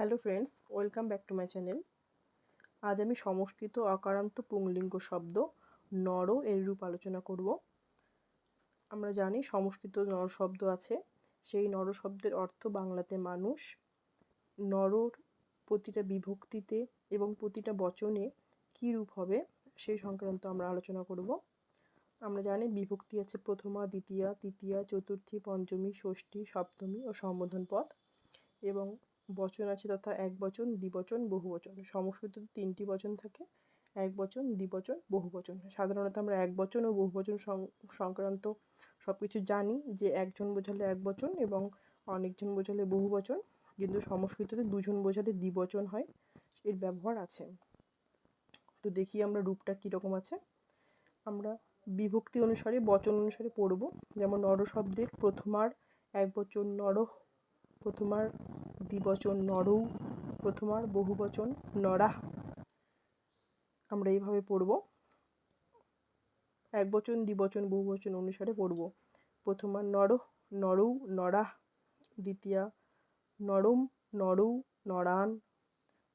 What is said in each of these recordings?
Hello friends welcome back to my channel আজ আমি সংস্কৃত অকারান্ত, পুংলিঙ্গ শব্দ নর এর রূপ আলোচনা করব। আমরা জানি সংস্কৃত নর শব্দ আছে। সেই নর শব্দের অর্থ বাংলাতে মানুষ। নরর প্রতিটা বিভক্তিতে এবং প্রতিটা বচনে কী রূপ হবে, সেই সংক্রান্ত আমরা আলোচনা করব। আমরা জানি বিভক্তি আছে প্রথমা, দ্বিতীয়া, তৃতীয়া, চতুর্থী, পঞ্চমী, ষষ্ঠী, সপ্তমী ও সম্বোধন পদ এবং বচন আছে তথা এক বচন, দ্বিবচন, বহুবচন। সংস্কৃততে তিনটি বচন থাকে। এক বচন, দ্বিবচন, বহুবচন। সাধারণত আমরা এক বচন ও বহুবচন সংক্রান্ত সব কিছু জানি যে একজন বোঝালে এক বচন এবং অনেকজন বোঝালে বহু বচন কিন্তু সংস্কৃততে দুজন বোঝালে দ্বিবচন হয়, এর ব্যবহার আছে। তো দেখি আমরা রূপটা কীরকম আছে। আমরা বিভক্তি অনুসারে, বচন অনুসারে পড়ব। যেমন নর শব্দের প্রথমার এক বচন নর প্রথমার দ্বিবচন নরৌ, প্রথমার বহুবচন নরাহ। আমরা এইভাবে পড়ব। এক বচন দ্বিবচন, বহুবচন অনুসারে পড়ব। প্রথমার নর, নরৌ, নরাহ। দ্বিতীয়া, নরম, নরৌ, নরান।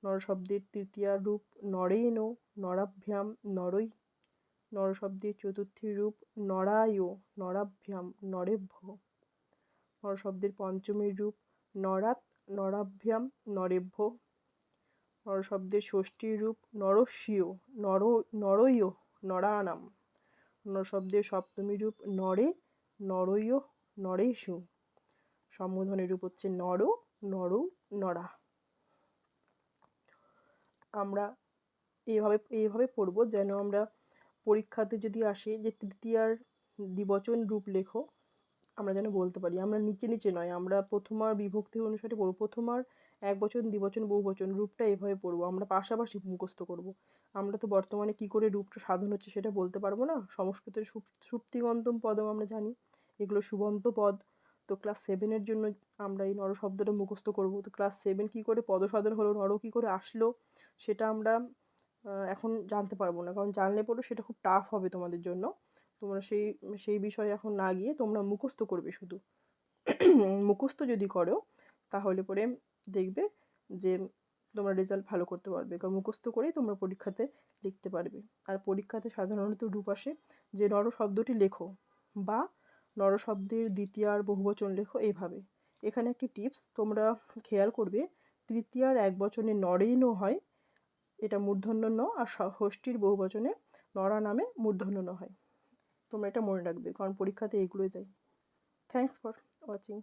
নর শব্দের তৃতীয়া রূপ নরেন নরাভ্যাম, নরৈ। নর শব্দের চতুর্থী রূপ নরায়, নরাভ্যাম, নরেভ্য। নর শব্দের পঞ্চমী রূপ নরাত, নরাভ্যাম, নরেভ্য। নর শব্দের ষষ্ঠী রূপ নরস্বীয় নর, নরয়, নরানাম। নর শব্দের সপ্তমী রূপ, নরে, নরয় নরেশু সম্বোধনের রূপ হচ্ছে নর নর, নরা। আমরা এইভাবে এইভাবে পড়ব যেন আমরা পরীক্ষাতে যদি আসে যে তৃতীয়ার দ্বিবচন রূপ লেখো আমরা যেন বলতে পারি। আমরা নিচে নিচে নয়, আমরা প্রথমার বিভক্তি অনুসারে পড়ব। প্রথমার এক বচন দ্বিবচন বহু বচন, রূপটা এভাবে পড়ব। আমরা পাশাপাশি মুখস্থ করব। আমরা তো বর্তমানে কি করে রূপটা সাধন হচ্ছে সেটা বলতে পারব না? সংস্কৃতের সুপ্তিগন্তম পদম আমরা জানি। এগুলো সুবন্ত পদ। তো ক্লাস সেভেনের জন্য আমরা এই নর শব্দটা মুখস্থ করব। তো ক্লাস সেভেন কী করে পদসাধন হলো নর কী করে আসলো, সেটা আমরা এখন জানতে পারব না। কারণ জানলে পরেও সেটা খুব টাফ হবে তোমাদের জন্য। তোমরা সেই সেই বিষয়ে এখন না গিয়ে তোমরা মুখস্থ করবে শুধু। মুখস্থ যদি করো, তাহলে পরে দেখবে যে তোমরা রেজাল্ট ভালো করতে পারবে। কারণ মুখস্থ করেই তোমরা পরীক্ষাতে লিখতে পারবে। আর পরীক্ষাতে সাধারণত রূপ আসে যে নর শব্দটি লেখো বা নর শব্দের দ্বিতীয়ার বহুবচন লেখো এইভাবে। এখানে একটি টিপস তোমরা খেয়াল করবে তৃতীয়ার এক বচনে নরেনও হয়, এটা মূর্ধন্য ন, আর ষষ্ঠীর বহুবচনে নরা নামে মূর্ধন্য ন হয়। তোমরা এটা মনে রাখবে কারণ পরীক্ষাতে এগুলোই দেয়। Thanks for watching